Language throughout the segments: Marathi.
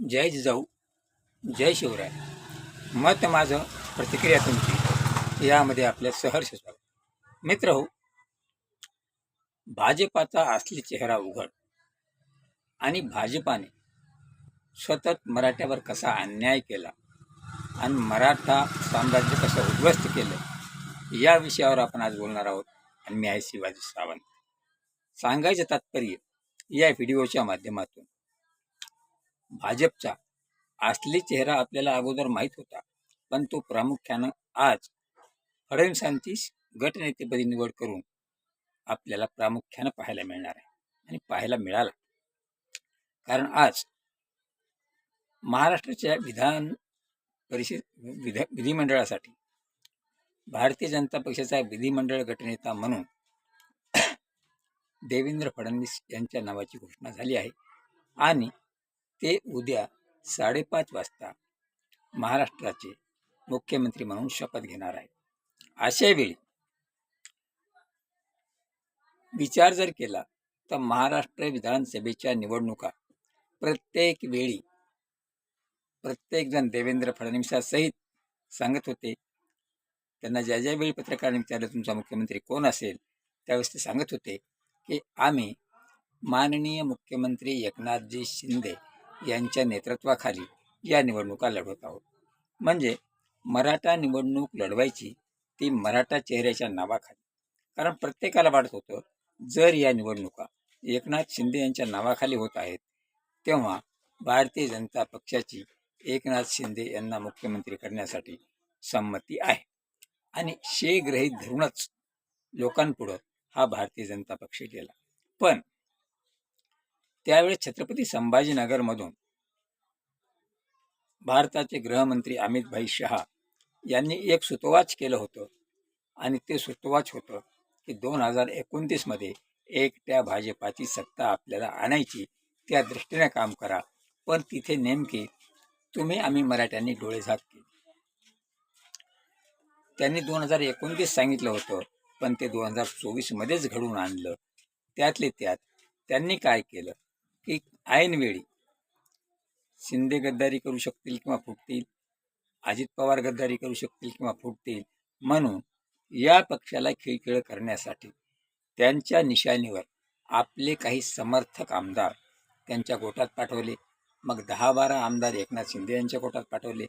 जय जिजाऊ जय शिवराय. मत माझं प्रतिक्रिया तुमची यामध्ये आपल्या सहर्ष स्वागत. मित्र हो भाजपाचा असली चेहरा उघड आणि भाजपाने सतत मराठ्यावर कसा अन्याय केला आणि मराठा साम्राज्य कसं उद्ध्वस्त केलं या विषयावर आपण आज बोलणार आहोत. आणि मी आहे शिवाजी सावंत. सांगायचं तात्पर्य या व्हिडिओच्या माध्यमातून भाजपचा असली चेहरा आपल्याला अगोदर माहीत होता पण तो प्रामुख्यानं आज फडणवीसांची गटनेतेपदी निवड करून आपल्याला प्रामुख्यानं पाहायला मिळणार आहे आणि पाहायला मिळाला. कारण आज महाराष्ट्राच्या विधान परिषद विधा विधिमंडळासाठी भारतीय जनता पक्षाचा विधिमंडळ गटनेता म्हणून देवेंद्र फडणवीस यांच्या नावाची घोषणा झाली आहे. आणि ते उद्या साडेपाच वाजता महाराष्ट्राचे मुख्यमंत्री म्हणून शपथ घेणार आहेत. अशा वेळी विचार जर केला तर महाराष्ट्र विधानसभेच्या निवडणुका प्रत्येक वेळी प्रत्येकजण देवेंद्र फडणवीसासहित सांगत होते. त्यांना ज्या ज्या वेळी पत्रकारांनी विचारलं तुमचा मुख्यमंत्री कोण असेल त्यावेळेस ते सांगत होते की आम्ही माननीय मुख्यमंत्री एकनाथजी शिंदे यांच्या नेतृत्वाखाली या निवडणुका लढवत आहोत. म्हणजे मराठा निवडणूक लढवायची ती मराठा चेहऱ्याच्या नावाखाली. कारण प्रत्येकाला वाटत होतं जर या निवडणुका एकनाथ शिंदे यांच्या नावाखाली होत आहेत तेव्हा भारतीय जनता पक्षाची एकनाथ शिंदे यांना मुख्यमंत्री करण्यासाठी संमती आहे. आणि शे ग्रहित धरूनच लोकांपुढं हा भारतीय जनता पक्ष गेला. पण त्यावेळेस छत्रपती संभाजीनगरमधून भारताचे गृहमंत्री अमित भाई शहा यांनी एक सुतोवाच केलं होतं. आणि ते सुतोवाच होतं की दोन हजार एकोणतीसमध्ये एकट्या भाजपाची सत्ता आपल्याला आणायची त्या दृष्टीने काम करा. पण तिथे नेमके तुम्ही आम्ही मराठ्यांनी डोळे झाक केले. त्यांनी दोन हजार एकोणतीस सांगितलं होतं पण ते दोन हजार चोवीसमध्येच घडून आणलं. त्यातले त्यात त्यांनी काय केलं? ऐनवेळी शिंदे गद्दारी करू शकतील किंवा फुटतील अजित पवार गद्दारी करू शकतील किंवा फुटतील म्हणून या पक्षाला खिळखिळ करण्यासाठी त्यांच्या निशाणीवर आपले काही समर्थक आमदार त्यांच्या गोटात पाठवले. मग दहा बारा आमदार एकनाथ शिंदे यांच्या गोटात पाठवले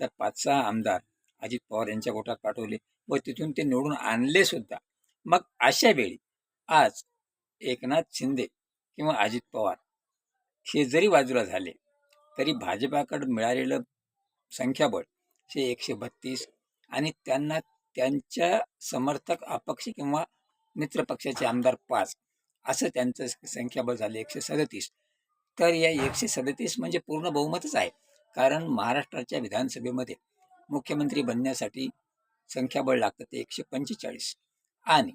तर पाच सहा आमदार अजित पवार यांच्या गोटात पाठवले व तिथून ते निवडून आणले सुद्धा. मग अशा वेळी आज एकनाथ शिंदे किंवा अजित पवार हे जरी बाजूला झाले तरी भाजपाकडं मिळालेलं संख्याबळ हे एकशे बत्तीस आणि त्यांना त्यांच्या समर्थक अपक्ष किंवा मित्रपक्षाचे आमदार पाच असं त्यांचं संख्याबळ झालं एकशे सदतीस. तर या एकशे सदतीस म्हणजे पूर्ण बहुमतच आहे. कारण महाराष्ट्राच्या विधानसभेमध्ये मुख्यमंत्री बनण्यासाठी संख्याबळ लागतं ते एकशे पंचेचाळीस. आणि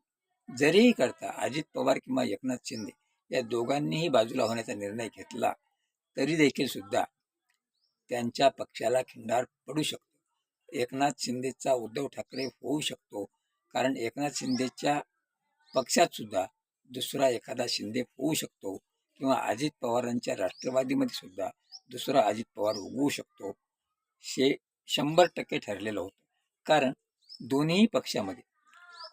जरीही करता अजित पवार किंवा एकनाथ शिंदे या दोघांनीही बाजूला होण्याचा निर्णय घेतला तरी देखील सुद्धा त्यांच्या पक्षाला खिंडार पडू शकतो. एकनाथ शिंदेचा उद्धव ठाकरे होऊ शकतो कारण एकनाथ शिंदेच्या पक्षात सुद्धा दुसरा एखादा शिंदे होऊ शकतो किंवा अजित पवारांच्या राष्ट्रवादीमध्ये सुद्धा दुसरा अजित पवार उगवू शकतो हे शंभर टक्के ठरलेलं होतं. कारण दोन्ही पक्षामध्ये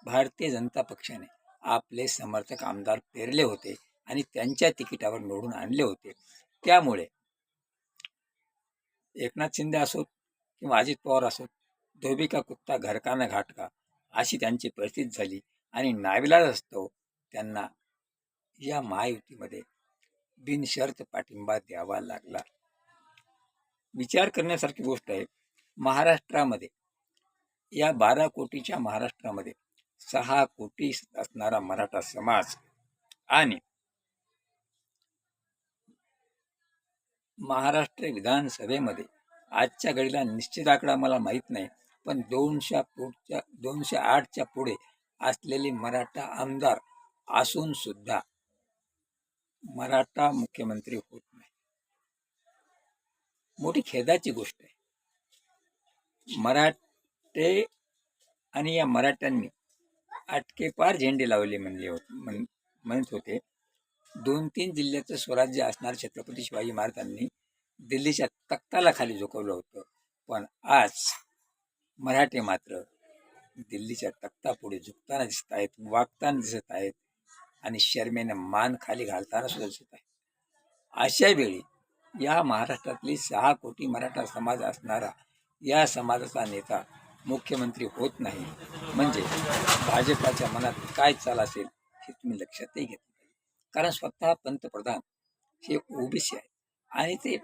भारतीय जनता पक्षाने आपले समर्थक आमदार पेरले होते आणि त्यांच्या तिकिटावर निवडून आणले होते. त्यामुळे एकनाथ शिंदे असोत किंवा अजित पवार असोत धोबी का कुत्ता घरकाना घाटका अशी त्यांची परिस्थिती झाली आणि नाविलाज असतो त्यांना या महायुतीमध्ये बिनशर्त पाठिंबा द्यावा लागला. विचार करण्यासारखी गोष्ट आहे महाराष्ट्रामध्ये या बारा कोटीच्या महाराष्ट्रामध्ये सहा कोटी असणारा मराठा समाज आणि महाराष्ट्र विधानसभेमध्ये. आजच्या घडीला निश्चित आकडा मला माहीत नाही पण दोनशे पुढच्या दोनशे आठच्या पुढे असलेले मराठा आमदार असून सुद्धा मराठा मुख्यमंत्री होत नाही. मोठी खेदाची गोष्ट आहे. मराठे आणि या मराठ्यांनी अटकेपार झेंडे लावले म्हणले होते म्हण म्हणत होते. दोन तीन जिल्ह्याचं स्वराज्य असणार छत्रपती शिवाजी महाराजांनी दिल्लीच्या तख्ताला खाली झोकवलं होतं. पण आज मराठे मात्र दिल्लीच्या तख्तापुढे झुकताना दिसत आहेत वागताना दिसत आहेत आणि शर्मेने मान खाली घालताना सुद्धा दिसत आहे अशा वेळी या महाराष्ट्रातली सहा कोटी मराठा समाज असणारा या समाजाचा नेता मुख्यमंत्री होत नाही. म्हणजे भाजपाच्या मनात काय चाल असेल हे तुम्ही लक्षातही घेतलं कारण स्वतः पंतप्रधान हे ओबीसी आहेत. आणि ते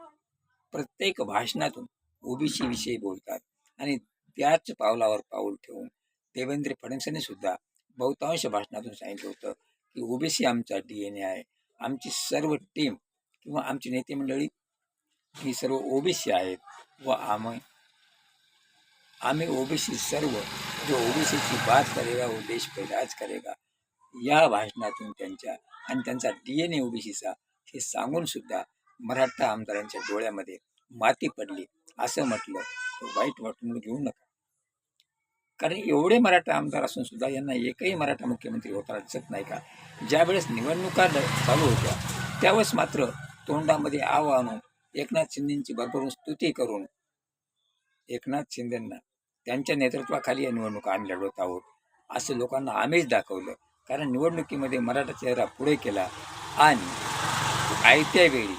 प्रत्येक भाषणातून ओबीसी विषयी बोलतात. आणि त्याच पावलावर पाऊल ठेवून देवेंद्र फडणवीसांनी सुद्धा बहुतांश भाषणातून सांगितलं होतं की ओबीसी आमचा डी एन ए आहे. आमची सर्व टीम किंवा आमची नेते मंडळी ही सर्व ओबीसी आहेत व आम्ही आम्ही ओबीसी सर्व जो ओबीसीची बात करेगा वो देश पैदाच करेगा या भाषणातून त्यांच्या आणि त्यांचा डी एन ए ओबीसीचा हे सांगून सुद्धा मराठा आमदारांच्या डोळ्यामध्ये माती पडली. असं म्हटलं तर वाईट वाटून घेऊ नका. कारण एवढे मराठा आमदार असून सुद्धा यांना एकही मराठा मुख्यमंत्री होताना दिसत नाही का? ज्यावेळेस निवडणुका चालू होत्या त्यावेळेस मात्र तोंडामध्ये आव आणून एकनाथ शिंदेची भरभरून स्तुती करून एकनाथ शिंदेंना त्यांच्या नेतृत्वाखाली या निवडणुका आम्ही लढवत आहोत असं लोकांना आम्हीच दाखवलं. कारण निवडणुकीमध्ये मराठा चेहरा पुढे केला आणि आयत्या वेळी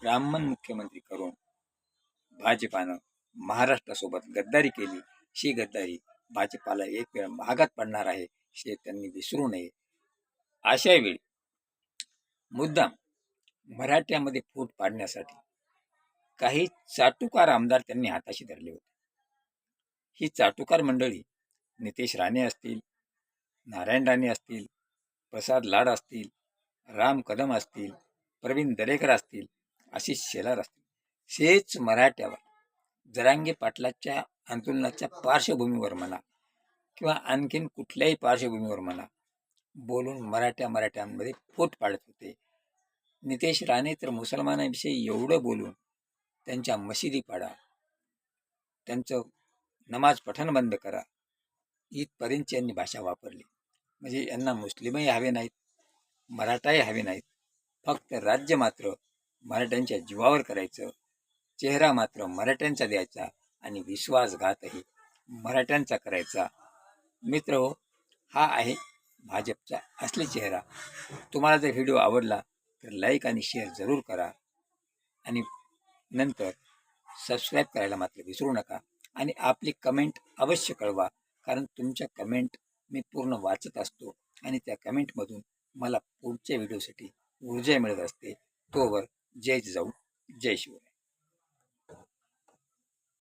ब्राह्मण मुख्यमंत्री करून भाजपानं महाराष्ट्रासोबत गद्दारी केली. ही गद्दारी भाजपाला एक वेळ महागात पडणार आहे हे त्यांनी विसरू नये. अशा वेळी मुद्दाम मराठ्यामध्ये फूट पाडण्यासाठी काही चाटुकार आमदार त्यांनी हाताशी धरले होते. ही चाटुकार मंडळी नितेश राणे असतील नारायण राणे असतील प्रसाद लाड असतील राम कदम असतील प्रवीण दरेकर असतील आशिष शेलार असतील. हेच मराठ्यावर जरांगे पाटलाच्या आंदोलनाच्या पार्श्वभूमीवर म्हणा किंवा आणखीन कुठल्याही पार्श्वभूमीवर म्हणा बोलून मराठ्या मराठ्यांमध्ये फोट पाडत होते. नितेश राणे तर मुसलमानांविषयी एवढं बोलून त्यांच्या मशिदी पाडा त्यांचं नमाज पठण बंद करा इथपर्यंत यांनी भाषा वापरली. म्हणजे यांना मुस्लिमही हवे नाहीत मराठाही हवे नाहीत. फक्त राज्य मात्र मराठ्यांच्या जीवावर करायचं चेहरा मात्र मराठ्यांचा द्यायचा आणि विश्वासघातही मराठ्यांचा करायचा. मित्र हो हा आहे भाजपचा असली चेहरा. तुम्हाला जर व्हिडिओ आवडला तर लाईक आणि शेअर जरूर करा आणि नंतर सबस्क्राईब करायला मात्र विसरू नका आणि आपली कमेंट अवश्य कळवा कारण तुमच्या कमेंट मी पूर्ण वाचत असतो आणि त्या कमेंटमधून मला पुढच्या व्हिडिओसाठी ऊर्जा मिळत असते. तोवर जय जाऊ जय शिवराय.